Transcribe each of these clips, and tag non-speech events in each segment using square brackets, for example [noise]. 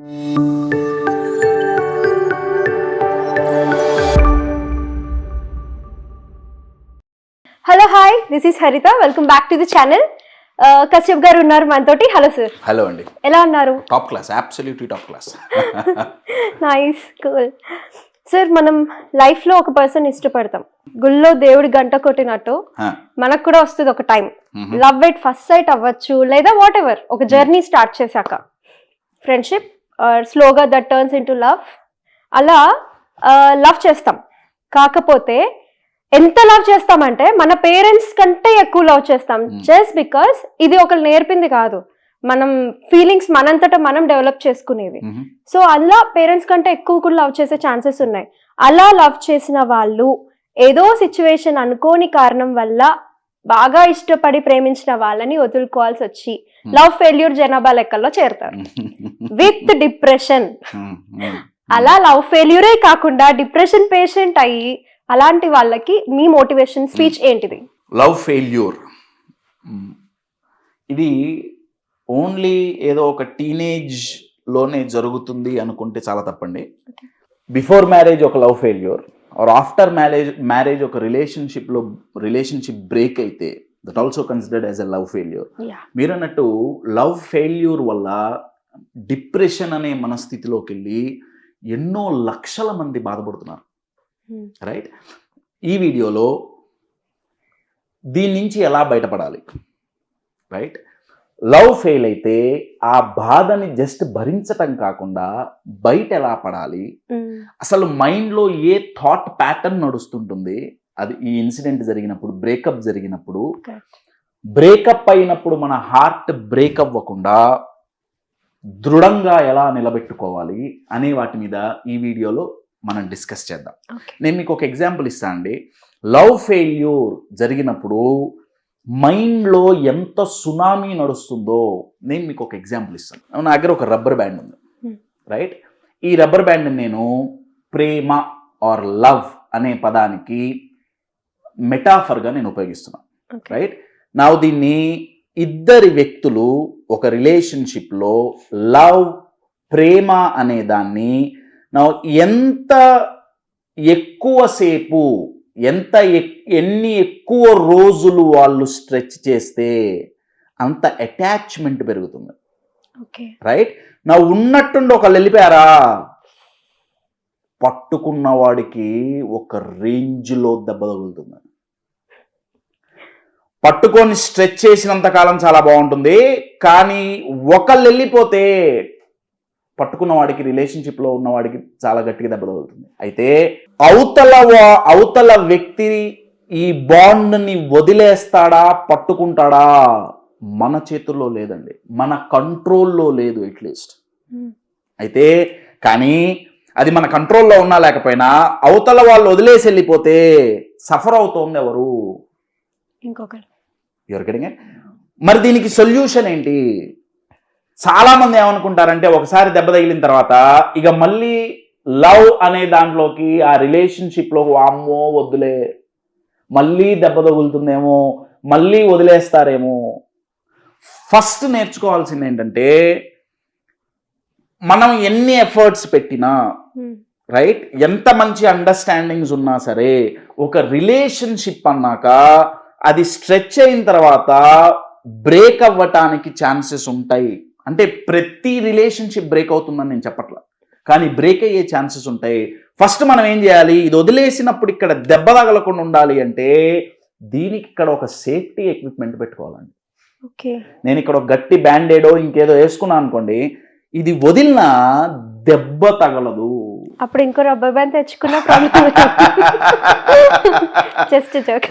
Hello hi this is Haritha welcome back to the channel Kashyap గారు ఉన్నారు మనతోటి. Hello sir hello అండి. ఎలా ఉన్నారు? Top class absolutely top class nice cool sir మనం లైఫ్లో ఒక పర్సన్ ఇష్టపడతాం. గుళ్ళో దేవుడి గంట కొట్టినట్టు మనకు కూడా వస్తుంది ఒక time love at first sight అవ్వచ్చు లేదా వాట్ ఎవర్ ఒక జర్నీ స్టార్ట్ చేశాక. ఫ్రెండ్షిప్ స్లోగా that turns into love అలా లవ్ చేస్తాం. కాకపోతే ఎంత లవ్ చేస్తామంటే మన పేరెంట్స్ కంటే ఎక్కువ లవ్ చేస్తాం. Hmm. జస్ట్ బికాస్ ఇది ఒకరు నేర్పింది కాదు. మనం ఫీలింగ్స్ మనంతటా మనం డెవలప్ చేసుకునేవి. సో అలా పేరెంట్స్ కంటే ఎక్కువ కూడా లవ్ చేసే ఛాన్సెస్ ఉన్నాయి. అలా లవ్ చేసిన వాళ్ళు ఏదో సిచ్యువేషన్ అనుకోని కారణం వల్ల బాగా ఇష్టపడి ప్రేమించిన వాళ్ళని వదులుకోవాల్సి వచ్చి లవ్ ఫెయిల్యూర్ జనాభా లెక్కల్లో చేరుతారు. [laughs] With depression. అలా లవ్ ఫెయిల్యూరే కాకుండా డిప్రెషన్ పేషెంట్ అయ్యి అలాంటి వాళ్ళకి మీ మోటివేషన్ స్పీచ్ ఏంటిది? Love failure. ఇది ఓన్లీ ఏదో ఒక టీనేజ్లోనే జరుగుతుంది అనుకుంటే చాలా తప్పండి. బిఫోర్ మ్యారేజ్ ఒక love failure. Or after marriage marriage ఒక రిలేషన్షిప్లో రిలేషన్షిప్ బ్రేక్ అయితే that also considered as a love failure మీరు అన్నట్టు లవ్ ఫెయిల్యూర్ వల్ల డిప్రెషన్ అనే మనస్థితిలోకి వెళ్ళి ఎన్నో లక్షల మంది బాధపడుతున్నారు. Hmm. రైట్ ఈ వీడియోలో దీని నుంచి ఎలా బయటపడాలి? రైట్ లవ్ ఫెయిల్ అయితే ఆ బాధని జస్ట్ భరించటం కాకుండా బయట ఎలా పడాలి? అసలు మైండ్లో ఏ థాట్ ప్యాటర్న్ నడుస్తుంటుంది? అది ఈ ఇన్సిడెంట్ జరిగినప్పుడు బ్రేకప్ జరిగినప్పుడు. బ్రేకప్ అయినప్పుడు మన హార్ట్ బ్రేక్ అవ్వకుండా దృఢంగా ఎలా నిలబెట్టుకోవాలి అనే వాటి మీద ఈ వీడియోలో మనం డిస్కస్ చేద్దాం. నేను మీకు ఒక ఎగ్జాంపుల్ ఇస్తాను అండి. లవ్ ఫెయిల్యూర్ జరిగినప్పుడు మైండ్లో ఎంత సునామీ నడుస్తుందో నేను మీకు ఒక ఎగ్జాంపుల్ ఇస్తాను. నా దగ్గర ఒక రబ్బర్ బ్యాండ్ ఉంది. Hmm. రైట్ ఈ రబ్బర్ బ్యాండ్ నేను ప్రేమ ఆర్ లవ్ అనే పదానికి మెటాఫర్గా నేను ఉపయోగిస్తున్నాను. రైట్ నా దీన్ని ఇద్దరి వ్యక్తులు ఒక రిలేషన్షిప్లో లవ్ ప్రేమ అనే దాన్ని నా ఎంత ఎక్కువసేపు ఎంత ఎక్- ఎన్ని ఎక్కువ రోజులు వాళ్ళు స్ట్రెచ్ చేస్తే అంత అటాచ్మెంట్ పెరుగుతుంది. ఓకే. రైట్? నా ఉన్నట్టుండి ఒకళ్ళు వెళ్ళిపోయారా? పట్టుకున్న వాడికి ఒక రేంజ్లో దెబ్బ తగులుతుంది. పట్టుకొని స్ట్రెచ్ చేసినంత కాలం చాలా బాగుంటుంది. కానీ ఒకళ్ళు వెళ్ళిపోతే పట్టుకున్న వాడికి రిలేషన్షిప్లో ఉన్న వాడికి చాలా గట్టిగా దెబ్బ తగులుతుంది. అయితే అవతల అవతల వ్యక్తి ఈ బాండ్ని వదిలేస్తాడా పట్టుకుంటాడా? మన చేతుల్లో లేదండి. మన కంట్రోల్లో లేదు అట్లీస్ట్ Hmm. అయితే కానీ అది మన కంట్రోల్లో ఉన్నా లేకపోయినా అవతల వాళ్ళు వదిలేసి వెళ్ళిపోతే సఫర్ అవుతోంది ఎవరు? ఇంకొకరు. ఎవరు గెటింగ్ ఇట్? మరి దీనికి సొల్యూషన్ ఏంటి? చాలా మంది ఏమనుకుంటారంటే ఒకసారి దెబ్బ తగిలిన తర్వాత ఇక మళ్ళీ లవ్ అనే దాంట్లోకి ఆ రిలేషన్షిప్లో అమ్మో వద్దులే. మళ్ళీ దెబ్బ తగులుతుందేమో మళ్ళీ వదిలేస్తారేమో. ఫస్ట్ నేర్చుకోవాల్సింది ఏంటంటే మనం ఎన్ని ఎఫర్ట్స్ పెట్టినా. రైట్? ఎంత మంచి అండర్స్టాండింగ్స్ ఉన్నా సరే ఒక రిలేషన్షిప్ అన్నాక అది స్ట్రెచ్ అయిన తర్వాత బ్రేక్ అవ్వటానికి ఛాన్సెస్ ఉంటాయి. అంటే ప్రతి రిలేషన్షిప్ బ్రేక్ అవుతుందని నేను చెప్పట్లా. కానీ బ్రేక్ అయ్యే ఛాన్సెస్ ఉంటాయి. ఫస్ట్ మనం ఏం చేయాలి? ఇది వదిలేసినప్పుడు ఇక్కడ దెబ్బ తగలకుండా ఉండాలి అంటే దీనికి ఇక్కడ ఒక సేఫ్టీ ఎక్విప్మెంట్ పెట్టుకోవాలండి. ఓకే. నేను ఇక్కడ ఒక గట్టి బ్యాండేడో ఇంకేదో వేసుకున్నాను అనుకోండి ఇది వదిలినా దెబ్బ తగలదు. అప్పుడు ఇంకో రబ్బర్ బ్యాండ్ తెచ్చుకున్న ప్రాబ్లం జస్ట్ జోక్.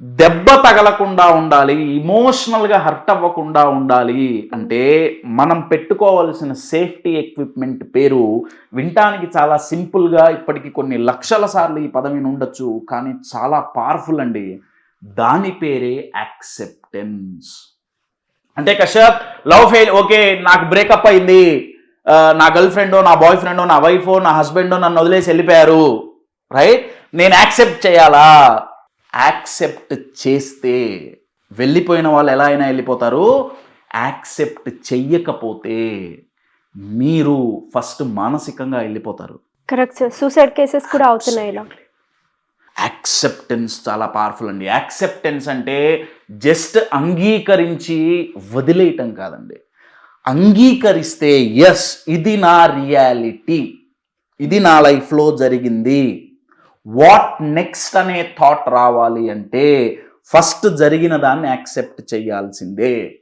దెబ్బ తగలకుండా ఉండాలి ఇమోషనల్గా హర్ట్ అవ్వకుండా ఉండాలి అంటే మనం పెట్టుకోవాల్సిన సేఫ్టీ ఎక్విప్మెంట్ పేరు వినటానికి చాలా సింపుల్గా ఇప్పటికీ ఇప్పటికి కొన్ని లక్షల సార్లు ఈ పదవిని ఉండొచ్చు కానీ చాలా పవర్ఫుల్ అండి. దాని పేరే యాక్సెప్టెన్స్ అంటే కశ్యప్ లవ్ ఫెయిల్ ఓకే నాకు బ్రేకప్ అయింది. నా గర్ల్ ఫ్రెండో నా బాయ్ ఫ్రెండో నా వైఫో నా హస్బెండో నన్ను వదిలేసి వెళ్ళిపోయారు. రైట్ నేను యాక్సెప్ట్ చేయాలా? యాక్సెప్ట్ చేస్తే వెళ్ళిపోయిన వాళ్ళు ఎలా అయినా వెళ్ళిపోతారు. యాక్సెప్ట్ చెయ్యకపోతే మీరు ఫస్ట్ మానసికంగా వెళ్ళిపోతారు. కరెక్ట్ సార్ సూసైడ్ కేసెస్ కూడా అవుతున్నాయి ఇలా. యాక్సెప్టెన్స్ చాలా పవర్ఫుల్ అండి. యాక్సెప్టెన్స్ అంటే జస్ట్ అంగీకరించి వదిలేయటం కాదండి. అంగీకరిస్తే ఎస్ ఇది నా రియాలిటీ ఇది నా లైఫ్లో జరిగింది. వాట్ నెక్స్ట్ అనే థాట్ రావాలి అంటే ఫస్ట్ జరిగిన దాన్ని యాక్సెప్ట్ చేయాల్సిందే.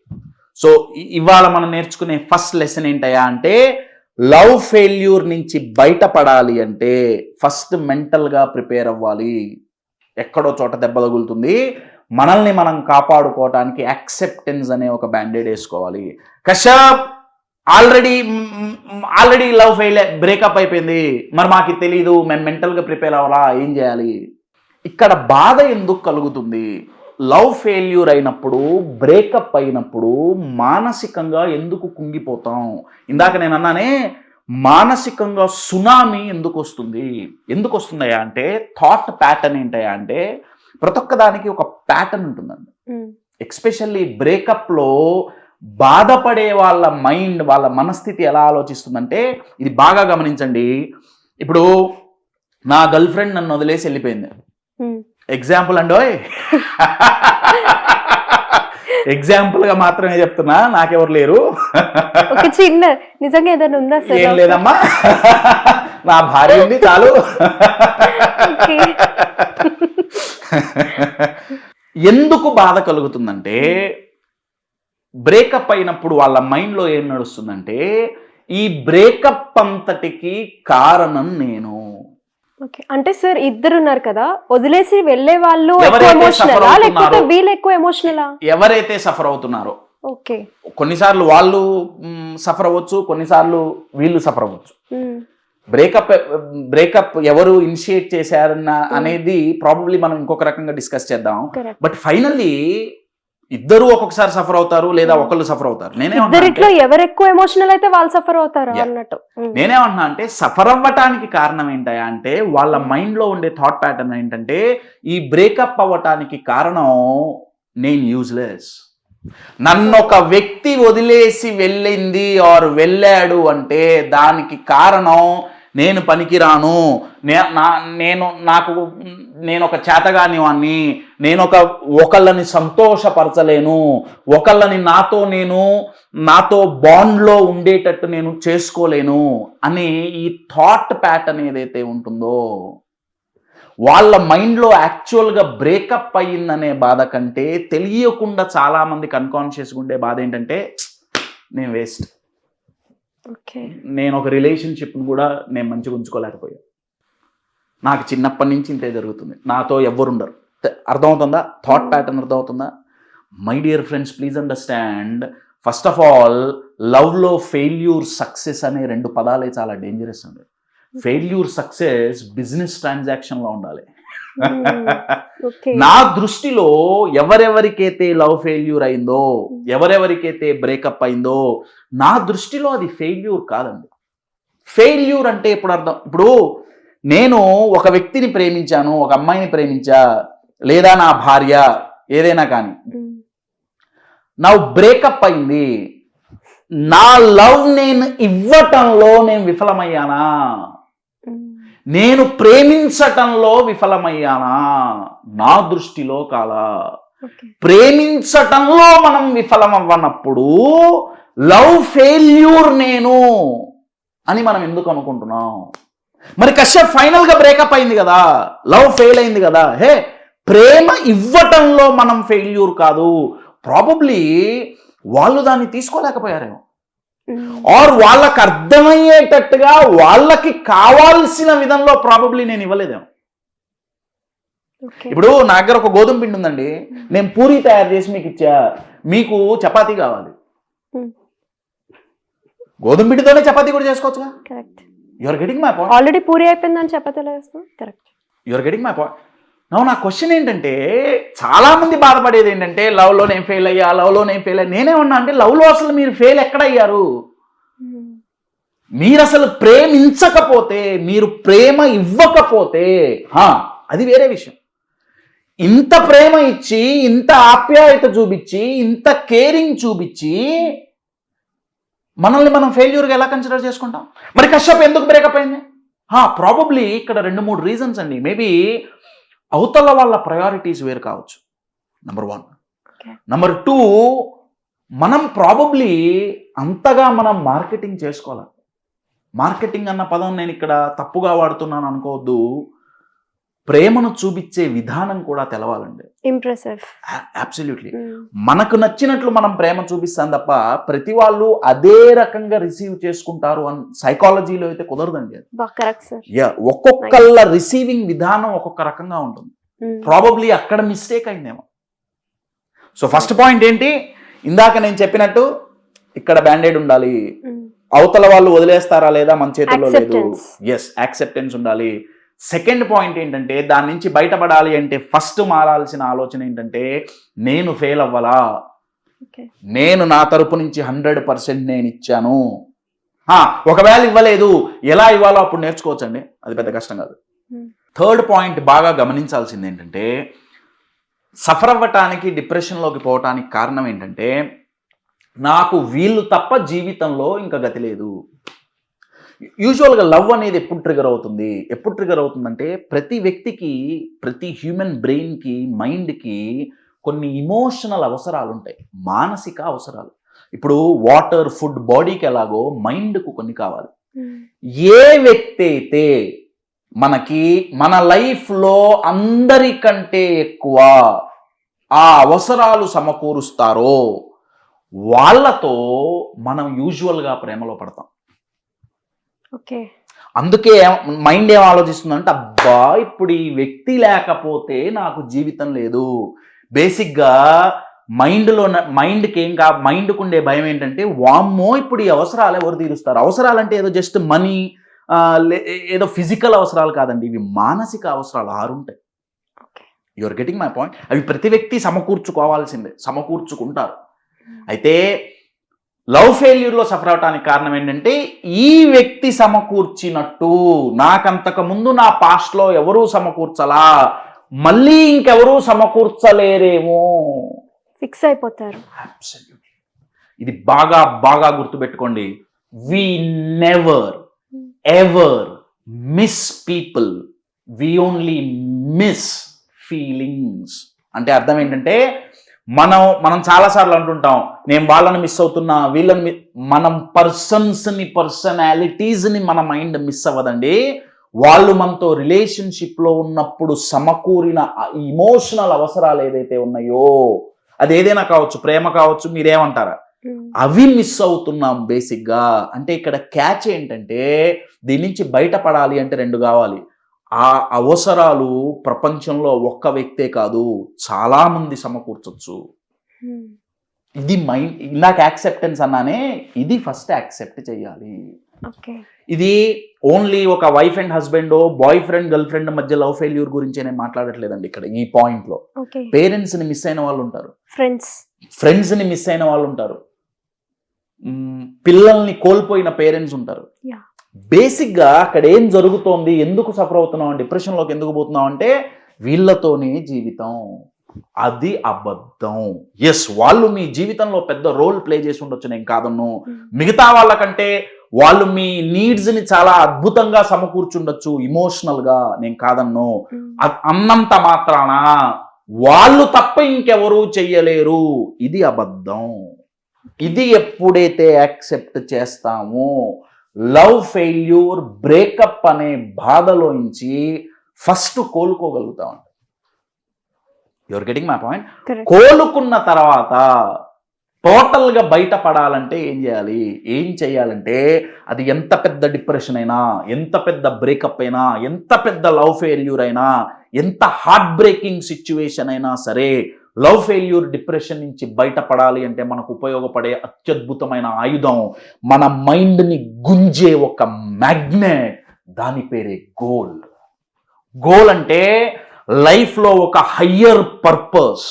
సో ఇవాళ మనం నేర్చుకునే ఫస్ట్ లెసన్ ఏంటయ్యా అంటే లవ్ ఫెయిల్యూర్ నుంచి బయటపడాలి అంటే ఫస్ట్ మెంటల్గా ప్రిపేర్ అవ్వాలి. ఎక్కడో చోట దెబ్బ తగులుతుంది. మనల్ని మనం కాపాడుకోవటానికి యాక్సెప్టెన్స్ అనే ఒక బ్యాండేడ్ వేసుకోవాలి. Kashyap! Already already love fail breakup అయిపోయింది. మరి మాకు తెలీదు మేము మెంటల్గా ప్రిపేర్ అవ్వాలా ఏం చేయాలి? ఇక్కడ బాధ ఎందుకు కలుగుతుంది? లవ్ ఫెయిల్యూర్ అయినప్పుడు బ్రేకప్ అయినప్పుడు మానసికంగా ఎందుకు కుంగిపోతాం? ఇందాక నేను అన్నానే మానసికంగా సునామీ ఎందుకు వస్తుంది? ఎందుకు వస్తుందయ్యా అంటే థాట్ ప్యాటర్న్ ఏంటయ్యా అంటే ప్రతి ఒక్క దానికి ఒక ప్యాటర్న్ ఉంటుందండి. ఎక్స్పెషల్లీ బ్రేకప్లో బాధపడే వాళ్ళ మైండ్ వాళ్ళ మనస్థితి ఎలా ఆలోచిస్తుందంటే ఇది బాగా గమనించండి. ఇప్పుడు నా గర్ల్ ఫ్రెండ్ నన్ను వదిలేసి వెళ్ళిపోయింది. ఎగ్జాంపుల్ అండోయ్ ఎగ్జాంపుల్గా మాత్రమే చెప్తున్నా నాకెవరు లేరు. చిన్న నిజంగా ఏదైనా ఉందా ఏం లేదమ్మా. నా భార్య ఉంది చాలు. ఎందుకు బాధ కలుగుతుందంటే బ్రేకప్ అయినప్పుడు వాళ్ళ మైండ్లో ఏం నడుస్తుందంటే ఈ బ్రేకప్ అంతటికి కారణం నేను. ఓకే. అంటే సార్ ఇద్దరు ఉన్నారు కదా వదిలేసి వెళ్ళే వాళ్ళు లేకపోతే వీళ్ళు ఎక్కువ ఎమోషనలా ఎవరైతే సఫర్ అవుతున్నారో. ఓకే. కొన్నిసార్లు వాళ్ళు సఫర్ అవ్వచ్చు కొన్నిసార్లు వీళ్ళు సఫర్ అవ్వచ్చు. బ్రేకప్ బ్రేకప్ ఎవరు ఇనిషియేట్ చేశారన్న అనేది ప్రాబబ్లీ మనం ఇంకొక రకంగా డిస్కస్ చేద్దాం. బట్ ఫైనల్లీ ఇద్దరు ఒక్కొక్కసారి సఫర్ అవుతారు లేదా ఒకళ్ళు సఫర్ అవుతారు నేనేమంటున్నా ఎవరు ఎక్కువ ఎమోషనల్ అయితే వాళ్ళు సఫర్ అవుతారు. అన్నట్టు. నేనేమంటున్నా అంటే సఫర్ అవ్వటానికి కారణం ఏంటయా అంటే వాళ్ళ మైండ్లో ఉండే థాట్ ప్యాటర్న్ ఏంటంటే ఈ బ్రేకప్ అవ్వటానికి కారణం నేను యూజ్లెస్ నన్ను ఒక వ్యక్తి వదిలేసి వెళ్ళింది ఆర్ వెళ్ళాడు అంటే దానికి కారణం నేను పనికిరాను. నే- నా నేను నాకు నేను ఒక చేతగాని వాణ్ణి. నేను ఒక ఒకళ్ళని సంతోషపరచలేను. ఒకళ్ళని నాతో నేను నాతో బాండ్లో ఉండేటట్టు నేను చేసుకోలేను అని ఈ థాట్ ప్యాటర్న్ ఏదైతే ఉంటుందో వాళ్ళ మైండ్లో యాక్చువల్గా బ్రేకప్ అయ్యిందనే బాధ కంటే తెలియకుండా చాలామందికి అన్కాన్షియస్గా ఉండే బాధ ఏంటంటే నేను వేస్ట్. నేను ఒక రిలేషన్షిప్ని కూడా నేను మంచిగా ఉంచుకోలేకపోయా నాకు చిన్నప్పటి నుంచి ఇంతే జరుగుతుంది. నాతో ఎవ్వరుండరు. త- అర్థమవుతుందా? థాట్ ప్యాటర్న్ అర్థమవుతుందా? My dear friends please understand first of all లవ్లో ఫెయిల్యూర్ సక్సెస్ అనే రెండు పదాలే చాలా డేంజరస్ అండి. ఫెయిల్యూర్ సక్సెస్ బిజినెస్ ట్రాన్సాక్షన్లో ఉండాలి. [laughs] నా దృష్టిలో ఎవరెవరికైతే లవ్ ఫెయిల్యూర్ అయిందో ఎవరెవరికైతే బ్రేకప్ అయిందో నా దృష్టిలో అది ఫెయిల్యూర్ కాదండి. ఫెయిల్యూర్ అంటే ఇప్పుడు అర్థం ఇప్పుడు నేను ఒక వ్యక్తిని ప్రేమించాను ఒక అమ్మాయిని ప్రేమించా లేదా నా భార్య ఏదైనా కానీ. నా బ్రేకప్ అయింది. నా లవ్ నేను ఇవ్వటంలో నేను విఫలమయ్యానా? నేను ప్రేమించటంలో విఫలమయ్యానా? నా దృష్టిలో ఓకే. ప్రేమించటంలో మనం విఫలమవ్వనప్పుడు లవ్ ఫెయిల్యూర్ నేను అని మనం ఎందుకు అనుకుంటున్నాం? మరి కశ్యప్ ఫైనల్గా బ్రేకప్ అయింది కదా లవ్ ఫెయిల్ అయింది కదా హే ప్రేమ ఇవ్వటంలో మనం ఫెయిల్యూర్ కాదు. ప్రాబబ్లీ వాళ్ళు దాన్ని తీసుకోలేకపోయారేమో. ఆర్ వాళ్ళకి అర్థమయ్యేటట్టుగా వాళ్ళకి కావాల్సిన విధంలో ప్రాబబ్లీ నేను ఇవ్వలేదేమో. ఇప్పుడు నా దగ్గర ఒక గోధుమ పిండి ఉందండి. నేను పూరి తయారు చేసి మీకు ఇచ్చా. మీకు చపాతీ కావాలి. Hmm. గోధుమ పిండితోనే చపాతీ కూడా చేసుకోవచ్చుగా? Correct your getting my point already puri అయిపోయిందని చెప్పతలే వేస్తాం correct your getting my point నవ్వు నా క్వశ్చన్ ఏంటంటే చాలా మంది బాధపడేది ఏంటంటే లవ్లో నేను ఫెయిల్ అయ్యా లవ్లో నేను ఫెయిల్ అయ్యా. నేనే ఉన్నా అంటే లవ్లో అసలు మీరు ఫెయిల్ ఎక్కడ అయ్యారు? మీరు అసలు ప్రేమించకపోతే మీరు ప్రేమ ఇవ్వకపోతే హా, అది వేరే విషయం. ఇంత ప్రేమ ఇచ్చి ఇంత ఆప్యాయత చూపించి ఇంత కేరింగ్ చూపించి మనల్ని మనం ఫెయిల్యూర్గా ఎలా కన్సిడర్ చేసుకుంటాం? మరి కశ్యప్ ఎందుకు బ్రేకప్ అయింది? ప్రాబబ్లీ ఇక్కడ రెండు మూడు రీజన్స్ అండి. మేబీ అవతల వాళ్ళ ప్రయారిటీస్ వేరు కావచ్చు. Number one. నెంబర్ టూ మనం ప్రాబబ్లీ అంతగా మనం మార్కెటింగ్ చేసుకోవాలి. మార్కెటింగ్ అన్న పదం నేను ఇక్కడ తప్పుగా వాడుతున్నాను అనుకోవద్దు. ప్రేమను చూపించే విధానం కూడా తెలవాలండి. ఇంప్రెసివ్ అబ్సల్యూట్లీ మనకు నచ్చినట్లు మనం ప్రేమ చూపిస్తాం తప్ప ప్రతి వాళ్ళు అదే రకంగా రిసీవ్ చేసుకుంటారు అని సైకాలజీలో అయితే కుదరదండి ఒక్కొక్కళ్ళ రిసీవింగ్ విధానం ఒక్కొక్క రకంగా ఉంటుంది. ప్రాబబ్లీ అక్కడ మిస్టేక్ అయిందేమో. సో ఫస్ట్ పాయింట్ ఏంటి? ఇందాక నేను చెప్పినట్టు ఇక్కడ బ్యాండేడ్ ఉండాలి. అవతల వాళ్ళు వదిలేస్తారా లేదా మన చేతుల్లో లేదు. ఎస్ యాక్సెప్టెన్స్ ఉండాలి. సెకండ్ పాయింట్ ఏంటంటే దాని నుంచి బయటపడాలి అంటే ఫస్ట్ మారాల్సిన ఆలోచన ఏంటంటే నేను ఫెయిల్ అవ్వాలా? నేను నా తరపు నుంచి హండ్రెడ్ పర్సెంట్ నేను ఇచ్చాను. ఒకవేళ ఇవ్వలేదు ఎలా ఇవ్వాలో అప్పుడు నేర్చుకోవచ్చండి. అది పెద్ద కష్టం కాదు. Hmm. థర్డ్ పాయింట్ బాగా గమనించాల్సింది ఏంటంటే సఫర్ అవ్వటానికి డిప్రెషన్లోకి పోవటానికి కారణం ఏంటంటే నాకు వీళ్ళు తప్ప జీవితంలో ఇంకా గతి లేదు. యూజువల్గా లవ్ అనేది ఎప్పుడు ట్రిగర్ అవుతుంది? ఎప్పుడు ట్రిగర్ అవుతుందంటే ప్రతి వ్యక్తికి ప్రతి హ్యూమన్ బ్రెయిన్కి మైండ్కి కొన్ని ఇమోషనల్ అవసరాలు ఉంటాయి మానసిక అవసరాలు. ఇప్పుడు వాటర్ ఫుడ్ బాడీకి ఎలాగో మైండ్కు కొన్ని కావాలి. ఏ వ్యక్తి అయితే మనకి మన లైఫ్లో అందరికంటే ఎక్కువ ఆ అవసరాలు సమకూరుస్తారో వాళ్ళతో మనం యూజువల్గా ప్రేమలో పడతాం. ఓకే. అందుకే మైండ్ ఏం ఆలోచిస్తుందంటే అబ్బా ఇప్పుడు ఈ వ్యక్తి లేకపోతే నాకు జీవితం లేదు. బేసిక్గా మైండ్లో మైండ్కి ఏం కా మైండ్కి ఉండే భయం ఏంటంటే వామ్మో ఇప్పుడు ఈ అవసరాలు ఎవరు తీరుస్తారు? అవసరాలంటే ఏదో జస్ట్ మనీ ఏదో ఫిజికల్ అవసరాలు కాదండి ఇవి మానసిక అవసరాలు ఆరు ఉంటాయి okay your getting my point అవి ప్రతి వ్యక్తి సమకూర్చుకోవాల్సిందే సమకూర్చుకుంటారు. అయితే లవ్ ఫెయిల్యూర్లో సఫర్ అవడానికి కారణం ఏంటంటే ఈ వ్యక్తి సమకూర్చినట్టు నాకంతకు ముందు నా పాస్ట్లో ఎవరూ సమకూర్చలా మళ్ళీ ఇంకెవరూ సమకూర్చలేరేమో. ఫిక్స్ అయిపోతారు. ఇది బాగా బాగా గుర్తుపెట్టుకోండి. We never ever miss people we only miss feelings అంటే అర్థం ఏంటంటే మనం మనం చాలాసార్లు అంటుంటాం నేను వాళ్ళని మిస్ అవుతున్నా వీళ్ళని మనం పర్సన్స్ని పర్సనాలిటీస్ని మన మైండ్ మిస్ అవ్వదండి. వాళ్ళు మనతో రిలేషన్షిప్లో ఉన్నప్పుడు సమకూరిన ఇమోషనల్ అవసరాలు ఏదైతే ఉన్నాయో అది ఏదైనా కావచ్చు ప్రేమ కావచ్చు మీరేమంటారా? అవి మిస్ అవుతున్నాం బేసిక్గా అంటే ఇక్కడ క్యాచ్ ఏంటంటే దీని నుంచి బయటపడాలి అంటే రెండు కావాలి. ఆ అవసరాలు ప్రపంచంలో ఒక్క వ్యక్తే కాదు చాలా మంది సమకూర్చొచ్చు ఇది మైండ్ ఇందాక యాక్సెప్టెన్స్ అన్నానే ఇది ఫస్ట్ యాక్సెప్ట్ చేయాలి. ఇది ఓన్లీ ఒక wife and husband boyfriend girlfriend మధ్య లవ్ ఫెయిల్యూర్ గురించి నేను మాట్లాడట్లేదండి ఇక్కడ ఈ పాయింట్లో. ఓకే. పేరెంట్స్ని మిస్ అయిన వాళ్ళు ఉంటారు. ఫ్రెండ్స్. ఫ్రెండ్స్ని మిస్ అయిన వాళ్ళు ఉంటారు. పిల్లల్ని కోల్పోయిన పేరెంట్స్ ఉంటారు. బేసిక్గా అక్కడ ఏం జరుగుతోంది ఎందుకు సఫర్ అవుతున్నాం డిప్రెషన్లోకి ఎందుకు పోతున్నాం అంటే వీళ్ళతోనే జీవితం. అది అబద్ధం. ఎస్ వాళ్ళు మీ జీవితంలో పెద్ద రోల్ ప్లే చేసి ఉండొచ్చు నేను కాదన్ను. మిగతా వాళ్ళకంటే వాళ్ళు మీ నీడ్స్ని చాలా అద్భుతంగా సమకూర్చుండొచ్చు ఇమోషనల్గా నేను కాదన్ను. అన్నంత మాత్రాన వాళ్ళు తప్ప ఇంకెవరూ చెయ్యలేరు. ఇది అబద్ధం. ఇది ఎప్పుడైతే యాక్సెప్ట్ చేస్తామో లవ్ ఫెయిల్యూర్ బ్రేకప్ అనే బాధలోంచి ఫస్ట్ కోలుకోగలుగుతామండి యువర్ గెటింగ్ మై పాయింట్ కోలుకున్న తర్వాత టోటల్గా బయటపడాలంటే ఏం చేయాలి? ఏం చేయాలంటే అది ఎంత పెద్ద డిప్రెషన్ అయినా ఎంత పెద్ద బ్రేకప్ అయినా ఎంత పెద్ద లవ్ ఫెయిల్యూర్ అయినా ఎంత హార్ట్ బ్రేకింగ్ సిచ్యువేషన్ అయినా సరే లవ్ ఫెయిల్యూర్ డిప్రెషన్ నుంచి బయటపడాలి అంటే మనకు ఉపయోగపడే అత్యద్భుతమైన ఆయుధం మన మైండ్ని గుంజే ఒక మ్యాగ్నెట్. దాని పేరే గోల్. గోల్ అంటే లైఫ్లో ఒక హయ్యర్ పర్పస్.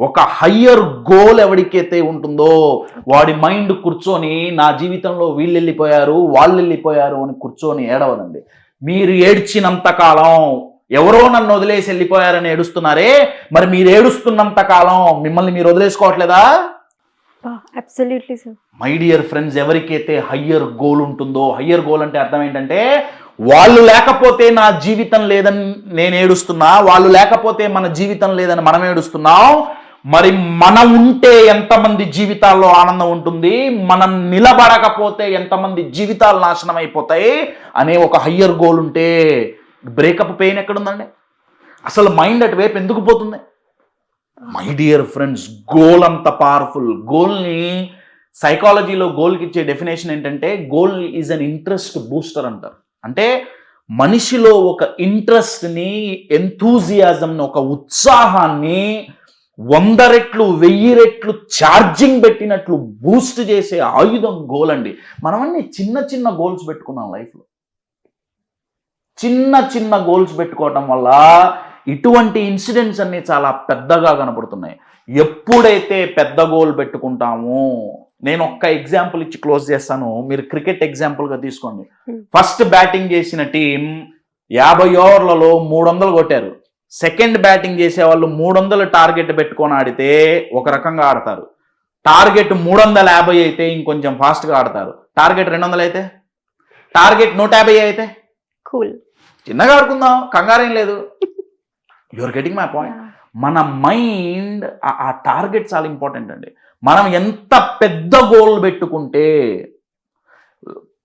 ఒక హయ్యర్ గోల్ ఎవరికైతే ఉంటుందో వాడి మైండ్ కూర్చొని నా జీవితంలో వీళ్ళు వెళ్ళిపోయారు వాళ్ళు వెళ్ళిపోయారు అని కూర్చొని ఏడవదండి. మీరు ఏడ్చినంత కాలం ఎవరో నన్ను వదిలేసి వెళ్ళిపోయారని ఏడుస్తున్నారే? మరి మీరు ఏడుస్తున్నంత కాలం మిమ్మల్ని మీరు వదిలేసుకోవట్లేదా? Absolutely sir my dear friends ఎవరికైతే హయ్యర్ గోల్ ఉంటుందో హయ్యర్ గోల్ అంటే అర్థం ఏంటంటే వాళ్ళు లేకపోతే నా జీవితం లేదని నేను ఏడుస్తున్నా వాళ్ళు లేకపోతే మన జీవితం లేదని మనం ఏడుస్తున్నాం. మరి మనం ఉంటే ఎంతమంది జీవితాల్లో ఆనందం ఉంటుంది? మనం నిలబడకపోతే ఎంతమంది జీవితాలు నాశనం అయిపోతాయి? అనే ఒక హయ్యర్ గోల్ ఉంటే బ్రేకప్ పెయిన్ ఎక్కడుందండి? అసలు మైండ్ అటువైపు ఎందుకు పోతుంది? మై డియర్ ఫ్రెండ్స్ గోల్ అంత పవర్ఫుల్ గోల్ని సైకాలజీలో గోల్కి ఇచ్చే డెఫినేషన్ ఏంటంటే goal is an interest booster అంటారు. అంటే మనిషిలో ఒక ఇంట్రెస్ట్ని ఎంతూజియాజంని ఒక ఉత్సాహాన్ని వంద రెట్లు వెయ్యి రెట్లు ఛార్జింగ్ పెట్టినట్లు బూస్ట్ చేసే ఆయుధం గోల్ అండి. మనమన్నీ చిన్న చిన్న గోల్స్ పెట్టుకున్నాం లైఫ్లో. చిన్న చిన్న గోల్స్ పెట్టుకోవటం వల్ల ఇటువంటి ఇన్సిడెంట్స్ అన్ని చాలా పెద్దగా కనపడుతున్నాయి ఎప్పుడైతే పెద్ద గోల్ పెట్టుకుంటామో నేను ఒక్క ఎగ్జాంపుల్ ఇచ్చి క్లోజ్ చేస్తాను. మీరు క్రికెట్ ఎగ్జాంపుల్గా తీసుకోండి. Hmm. ఫస్ట్ బ్యాటింగ్ చేసిన టీం యాభై ఓవర్లలో మూడు వందలు కొట్టారు. సెకండ్ బ్యాటింగ్ చేసే వాళ్ళు మూడు వందలు టార్గెట్ పెట్టుకొని ఆడితే ఒక రకంగా ఆడతారు. టార్గెట్ మూడు వందల యాభై అయితే ఇంకొంచెం ఫాస్ట్గా ఆడతారు. టార్గెట్ రెండు వందలు అయితే టార్గెట్ నూట యాభై అయితే? కూల్ చిన్నగా ఆడుకుందాం కంగారేం లేదు. యువర్ గెటింగ్ మై పాయింట్ మన మైండ్ ఆ టార్గెట్ చాలా ఇంపార్టెంట్ అండి. మనం ఎంత పెద్ద గోల్ పెట్టుకుంటే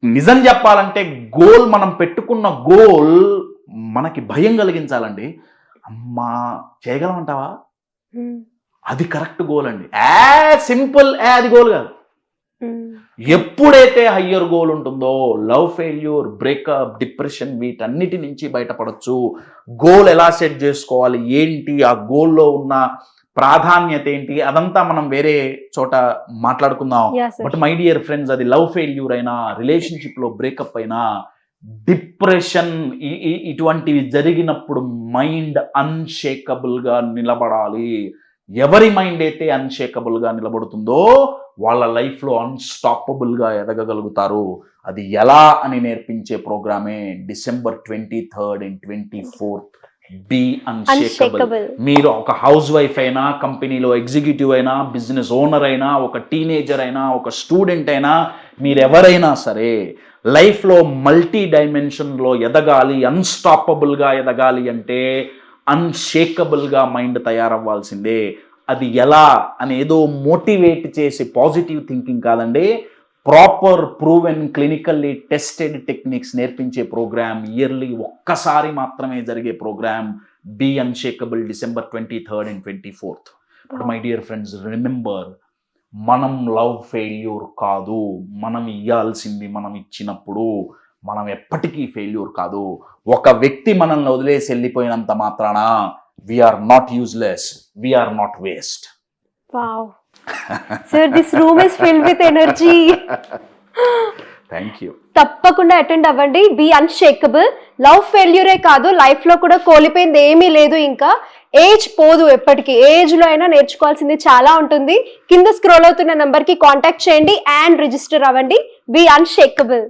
నిజం చెప్పాలంటే గోల్ మనం పెట్టుకున్న గోల్ మనకి భయం కలిగించాలండి. అమ్మా చేయగలమంటావా? అది కరెక్ట్ గోల్ అండి. ఏ సింపుల్ ఏ అది గోల్ కాదు. ఎప్పుడైతే హయ్యర్ గోల్ ఉంటుందో లవ్ ఫెయిల్యూర్ బ్రేకప్ డిప్రెషన్ వీటన్నిటి నుంచి బయటపడచ్చు. గోల్ ఎలా సెట్ చేసుకోవాలి? ఏంటి? ఆ గోల్లో ఉన్న ప్రాధాన్యత ఏంటి? అదంతా మనం వేరే చోట మాట్లాడుకుందాం. బట్ మై డియర్ ఫ్రెండ్స్ అది లవ్ ఫెయిల్యూర్ అయినా రిలేషన్షిప్లో బ్రేకప్ అయినా డిప్రెషన్ ఇటువంటివి జరిగినప్పుడు మైండ్ అన్షేకబుల్గా నిలబడాలి. ఎవరి మైండ్ అయితే అన్షేకబుల్గా నిలబడుతుందో వాళ్ళ లైఫ్లో అన్స్టాపబుల్గా ఎదగగలుగుతారు. అది ఎలా అని నేర్పించే ప్రోగ్రామే December twenty third and twenty fourth. Be unshakable. మీరు ఒక హౌస్ వైఫ్ అయినా కంపెనీలో ఎగ్జిక్యూటివ్ అయినా బిజినెస్ ఓనర్ అయినా ఒక టీనేజర్ అయినా ఒక స్టూడెంట్ అయినా మీరు ఎవరైనా సరే లైఫ్లో మల్టీ డైమెన్షన్లో ఎదగాలి అన్స్టాపబుల్గా ఎదగాలి అంటే అన్షేకబుల్గా మైండ్ తయారవ్వాల్సిందే. అది ఎలా అని ఏదో మోటివేట్ చేసే పాజిటివ్ థింకింగ్ కాదండి proper proven clinically tested techniques నేర్పించే ప్రోగ్రామ్ ఇయర్లీ ఒక్కసారి మాత్రమే జరిగే program be unshakable December twenty third and twenty fourth. But my dear friends remember మనం లవ్ ఫెయిల్యూర్ కాదు మనం ఇయ్యాల్సింది మనం ఇచ్చినప్పుడు మనం ఎప్పటికీ ఫెయిల్యూర్ కాదు. ఒక వ్యక్తి మనల్ని వదిలేసి వెళ్ళిపోయినంత మాత్రాన we are not useless we are not waste sir this room is filled with energy thank you తప్పకుండా అటెండ్ అవ్వండి. బీ అన్షేకబుల్ లవ్ ఫెయిల్యూరే కాదు. లైఫ్లో కూడా కోల్పోయింది ఏమీ లేదు ఇంకా. ఏజ్ పోదు ఎప్పటికీ. ఏజ్లో అయినా నేర్చుకోవాల్సింది చాలా ఉంటుంది. కింద స్క్రోల్ అవుతున్న నంబర్కి కాంటాక్ట్ చేయండి అండ్ రిజిస్టర్ అవ్వండి. Be unshakable